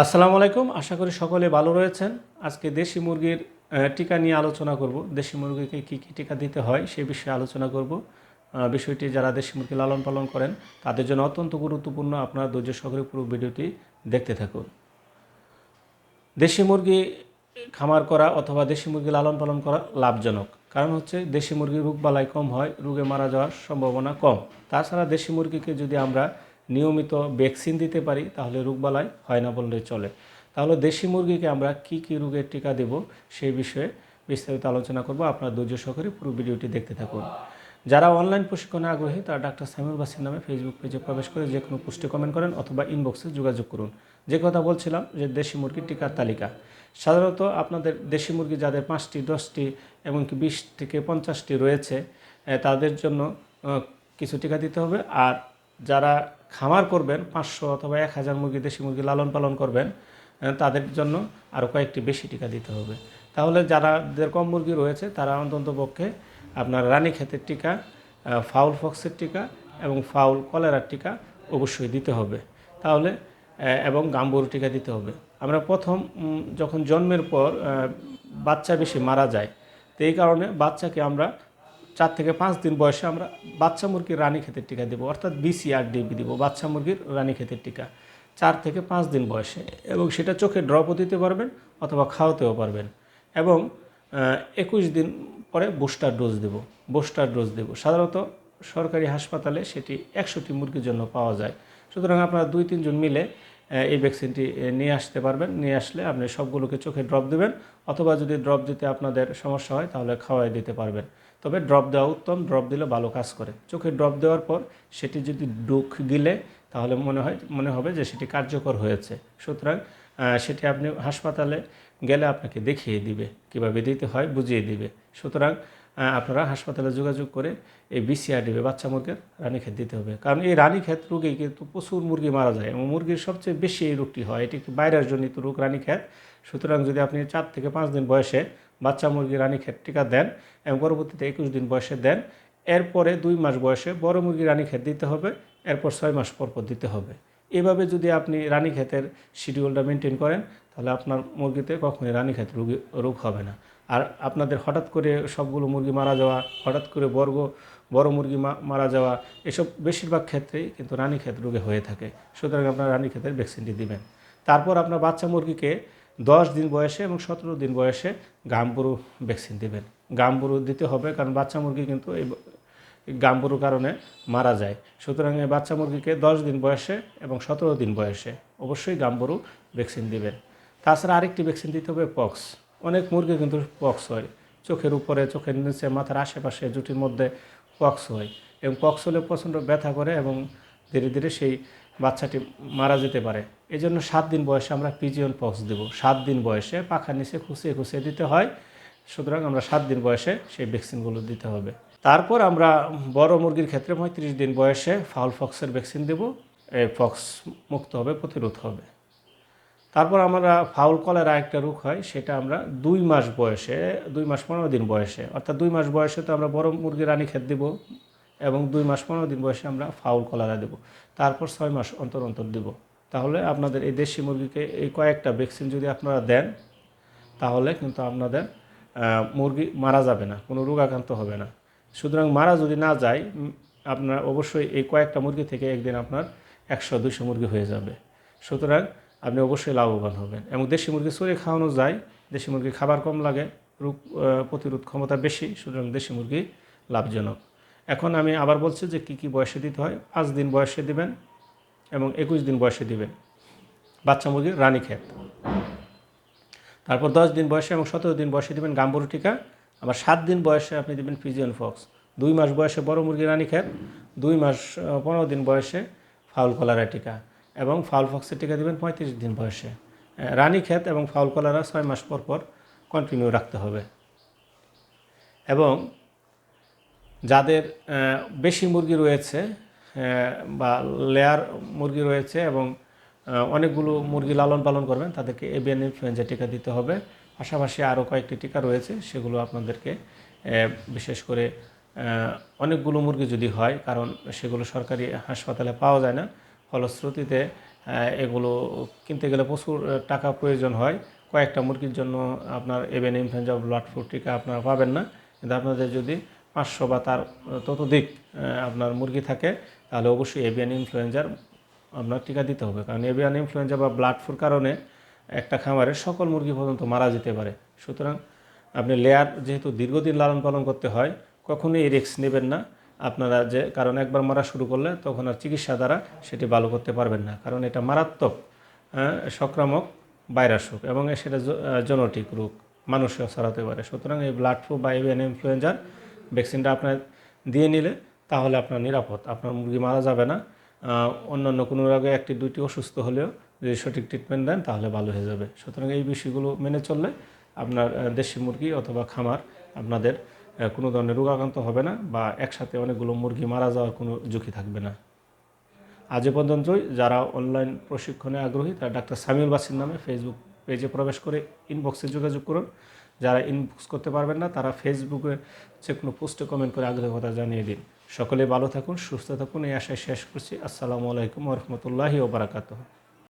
আসসালামু আলাইকুম। আশা করি সকলে ভালো রয়েছেন। আজকে দেশি মুরগির টিকা নিয়ে আলোচনা করব। দেশি মুরগিকে কী কী টিকা দিতে হয় সেই বিষয়ে আলোচনা করব। বিষয়টি যারা দেশি মুরগি লালন পালন করেন, তাদের জন্য অত্যন্ত গুরুত্বপূর্ণ। আপনারা ধৈর্য সহকারে পুরো ভিডিওটি দেখতে থাকুন। দেশি মুরগি খামার করা অথবা দেশি মুরগি লালন পালন করা লাভজনক। কারণ হচ্ছে দেশি মুরগি রোগবালাই কম হয়, রোগে মারা যাওয়ার সম্ভাবনা কম। তাছাড়া দেশি মুরগিকে যদি আমরা নিয়মিত ভ্যাকসিন দিতে পারি, তাহলে রোগবালাই হয় না বললে চলে। তাহলে দেশি মুরগিকে আমরা কি কি রোগের টিকা দেব সেই বিষয়ে বিস্তারিত আলোচনা করব। আপনার ধৈর্য সহকারে পুরো ভিডিওটি দেখতে থাকুন। যারা অনলাইন প্রশিক্ষণে আগ্রহী, তারা ডাক্তার সাইমুল বাসির নামে ফেসবুক পেজে প্রবেশ করে যে কোনো পোস্টে কমেন্ট করেন অথবা ইনবক্সে যোগাযোগ করুন। যে কথা বলছিলাম যে দেশি মুরগির টিকার তালিকা। সাধারণত আপনাদের দেশি মুরগি যাদের পাঁচটি, দশটি, এমনকি বিশ থেকে পঞ্চাশটি রয়েছে তাদের জন্য কিছু টিকা দিতে হবে। আর যারা খামার করবেন, পাঁচশো অথবা এক হাজার মুরগি, দেশি মুরগি লালন পালন করবেন তাদের জন্য আরও কয়েকটি বেশি টিকা দিতে হবে। তাহলে যারাদের কম মুরগি রয়েছে, তারা অন্তত পক্ষে আপনার রানী ক্ষেতের টিকা ফাউল ফক্সের টিকা এবং ফাউল কলেরার টিকা অবশ্যই দিতে হবে। তাহলে এবং গাম্বুর টিকা দিতে হবে। আমরা প্রথম যখন জন্মের পর বাচ্চা বেশি মারা যায়, তো এই কারণে বাচ্চাকে আমরা চার থেকে পাঁচ দিন বয়সে আমরা বাচ্চা মুরগির রানী ক্ষেতের টিকা দেবো, অর্থাৎ বিসিআর ডিবি দিব, বাচ্চা মুরগির রানী ক্ষেতের টিকা। চার থেকে পাঁচ দিন বয়সে, এবং সেটা চোখে ড্রপও দিতে পারবেন অথবা খাওয়াতেও পারবেন। এবং একুশ দিন পরে বুস্টার ডোজ দেব, বুস্টার ডোজ দেব। সাধারণত সরকারি হাসপাতালে সেটি একশোটি মুরগির জন্য পাওয়া যায়। সুতরাং আপনারা দুই তিনজন মিলে এই ভ্যাকসিনটি নিয়ে আসতে পারবেন, নিয়ে আসলে আপনি সবগুলোকে চোখে ড্রপ দেবেন, অথবা যদি ড্রপ দিতে আপনাদের সমস্যা হয় তাহলে খাওয়াই দিতে পারবেন। তবে ড্রপ দেওয়া উত্তম ড্রপ দিলে ভালো কাজ করে। চোখে ড্রপ দেওয়ার পর সেটি যদি ডুক গিলে, তাহলে মনে হয়, মনে হবে যে সেটি কার্যকর হয়েছে। সুতরাং সেটি আপনি হাসপাতালে গেলে আপনাকে দেখিয়ে দিবে, কীভাবে দিতে হয় বুঝিয়ে দিবে। সুতরাং আপনারা হাসপাতালে যোগাযোগ করে এই বিসিআর দিবে বাচ্চা মুরগির রানীক্ষেত দিতে হবে। কারণ এই রানীক্ষেত রোগে কিন্তু প্রচুর মুরগি মারা যায় এবং মুরগির সবচেয়ে বেশি এই রোগটি হয়। এটি একটি বাইরের জনিত রোগ রানীক্ষেত সুতরাং যদি আপনি চার থেকে পাঁচ দিন বয়সে বাচ্চা মুরগি রানীক্ষেত টিকা দেন এবং পরবর্তীতে একুশ দিন বয়সে দেন। এরপরে দুই মাস বয়সে বড় মুরগি রানীক্ষেত দিতে হবে, এরপর ছয় মাস পর পর দিতে হবে। এভাবে যদি আপনি রানীক্ষেতের শিডিউলটা মেনটেন করেন, তাহলে আপনার মুরগিতে কখনোই রানীক্ষেত রোগী, রোগ হবে না। আর আপনাদের হঠাৎ করে সবগুলো মুরগি মারা যাওয়া, হঠাৎ করে বর্গ, বড় মুরগি মারা যাওয়া, এসব বেশিরভাগ ক্ষেত্রেই কিন্তু রানীক্ষেত রোগে হয়ে থাকে। সুতরাং আপনার রানীক্ষেতের ভ্যাকসিনটি দিবেন। তারপর আপনার বাচ্চা মুরগিকে দশ দিন বয়সে এবং সতেরো দিন বয়সে গাম্বুরু ভ্যাকসিন দেবেন। গাম্বুরু দিতে হবে কারণ বাচ্চা মুরগি কিন্তু এই গাম্বুরুর কারণে মারা যায়। সুতরাং এই বাচ্চা মুরগিকে দশ দিন বয়সে এবং সতেরো দিন বয়সে অবশ্যই গাম্বুরু ভ্যাকসিন দিবেন। তাছাড়া আরেকটি ভ্যাকসিন দিতে হবে পক্স। অনেক মুরগি কিন্তু পক্স হয়। চোখের উপরে, চোখের নিচে, মাথার আশেপাশে জুটির মধ্যে পক্স হয় এবং পক্স হলে প্রচণ্ড ব্যথা করে এবং ধীরে ধীরে সেই বাচ্চাটি মারা যেতে পারে। এই জন্য সাত দিন বয়সে আমরা পিজিয়ন পক্স দেব। সাত দিন বয়সে পাখার নিচে খুঁচিয়ে খুঁচিয়ে দিতে হয়। সুতরাং আমরা সাত দিন বয়সে সেই ভ্যাকসিনগুলো দিতে হবে। তারপর আমরা বড় মুরগির ক্ষেত্রে পঁয়ত্রিশ দিন বয়সে ফাউল ফক্সের ভ্যাকসিন দেব। এই ফক্স মুক্ত হবে, প্রতিরোধ হবে। তারপর আমরা ফাউল কলেরা আরেকটা রোগ হয়, সেটা আমরা দুই মাস বয়সে, দুই মাস পনেরো দিন বয়সে, অর্থাৎ দুই মাস বয়সে তো আমরা বড় মুরগি রানী খেত দেবো এবং দুই মাস পনেরো দিন বয়সে আমরা ফাউল কলারা দেবো। তারপর ছয় মাস অন্তর অন্তর দেব। তাহলে আপনাদের এই দেশি মুরগিকে এই কয়েকটা ভ্যাকসিন যদি আপনারা দেন, তাহলে কিন্তু আপনাদের মুরগি মারা যাবে না, কোনো রোগাক্রান্ত হবে না। সুতরাং মারা যদি না যায় আপনার অবশ্যই এই কয়েকটা মুরগি থেকে একদিন আপনার একশো দুশো মুরগি হয়ে যাবে। সুতরাং আপনি অবশ্যই লাভবান হবেন। এবং দেশি মুরগি চড়ে খাওয়ানো যায়, দেশি মুরগি খাবার কম লাগে, রোগ প্রতিরোধ ক্ষমতা বেশি, সুতরাং দেশি মুরগি লাভজনক। এখন আমি আবার বলছি যে কী কী বয়সে দিতে হয়, পাঁচ দিন বয়সে দিবেন এবং একুশ দিন বয়সে দিবেন। বাচ্চা মুরগির রানী ক্ষেত। তারপর দশ দিন বয়সে এবং সতেরো দিন বয়সে দেবেন গাম্বুরু টিকা আবার সাত দিন বয়সে আপনি দেবেন পিজিয়ন ফক্স। দুই মাস বয়সে বড় মুরগি রানী খেত দুই মাস পনেরো দিন বয়সে ফাউল কলারা টিকা এবং ফাউল ফক্সের টিকা দেবেন পঁয়ত্রিশ দিন বয়সে। রানী ক্ষেত এবং ফাউল কলারা ছয় মাস পর পর কন্টিনিউ রাখতে হবে। এবং যাদের বেশি মুরগি রয়েছে বা লেয়ার মুরগি রয়েছে এবং অনেকগুলো মুরগি লালন পালন করবেন, তাদেরকে এভিয়ান ইনফ্লুয়েঞ্জা টিকা দিতে হবে। পাশাপাশি আরও কয়েকটি টিকা রয়েছে, সেগুলো আপনাদেরকে বিশেষ করে অনেকগুলো মুরগি যদি হয়, কারণ সেগুলো সরকারি হাসপাতালে পাওয়া যায় না, ফলশ্রুতিতে এগুলো কিনতে গেলে প্রচুর টাকা প্রয়োজন হয়। কয়েকটা মুরগির জন্য আপনার এভেন ইনফ্লুয়েঞ্জা ব্লাড ফ্লু টিকা আপনারা পাবেন না। কিন্তু আপনাদের যদি পাঁচশো বা তার ততোধিক আপনার মুরগি থাকে তাহলে অবশ্যই এভিয়ান ইনফ্লুয়েঞ্জার আপনার টিকা দিতে হবে। কারণ এভিয়ান ইনফ্লুয়েঞ্জা বা ব্লাড ফ্লুর কারণে একটা খামারে সকল মুরগি পর্যন্ত মারা যেতে পারে। সুতরাং আপনি লেয়ার যেহেতু দীর্ঘদিন লালন পালন করতে হয় কখনোই এই রিস্ক নেবেন না। আপনারা যে কারণ একবার মারা শুরু করলে তখন আর চিকিৎসা দ্বারা সেটি ভালো করতে পারবেন না। কারণ এটা মারাত্মক আহ, সংক্রামক ভাইরাস রোগ এবং সেটা জেনেটিক রোগ মানুষেও ছড়াতে পারে। সুতরাং এই ব্লাড ফ্লু বা এভিয়ান ইনফ্লুয়েঞ্জার ভ্যাকসিনটা আপনার দিয়ে নিলে তাহলে আপনার নিরাপদ। আপনার মুরগি মারা যাবে না। অন্যান্য কোনো রোগে একটি, দুইটি অসুস্থ হলেও যদি সঠিক ট্রিটমেন্ট দেন, তাহলে ভালো হয়ে যাবে। সুতরাং এই বিষয়গুলো মেনে চললে আপনার দেশি মুরগি অথবা খামার আপনাদের কোনো ধরনের রোগাক্রান্ত হবে না বা একসাথে অনেকগুলো মুরগি মারা যাওয়ার কোনো ঝুঁকি থাকবে না। আজ পর্যন্তই। যারা অনলাইন প্রশিক্ষণে আগ্রহী, তারা ডাক্তার সামিউল বাসির নামে ফেসবুক পেজে প্রবেশ করে ইনবক্সে যোগাযোগ করুন। যারা ইনবক্স করতে পারবেন না, তারা ফেসবুকে যে কোনো পোস্টে কমেন্ট করে আগ্রহ কথা জানিয়ে দিন। সকলে ভালো থাকুন সুস্থ থাকুন। এই আশায় শেষ করছি। আসসালামু আলাইকুম রহমতুল্লাহি ওবরাকাতুহ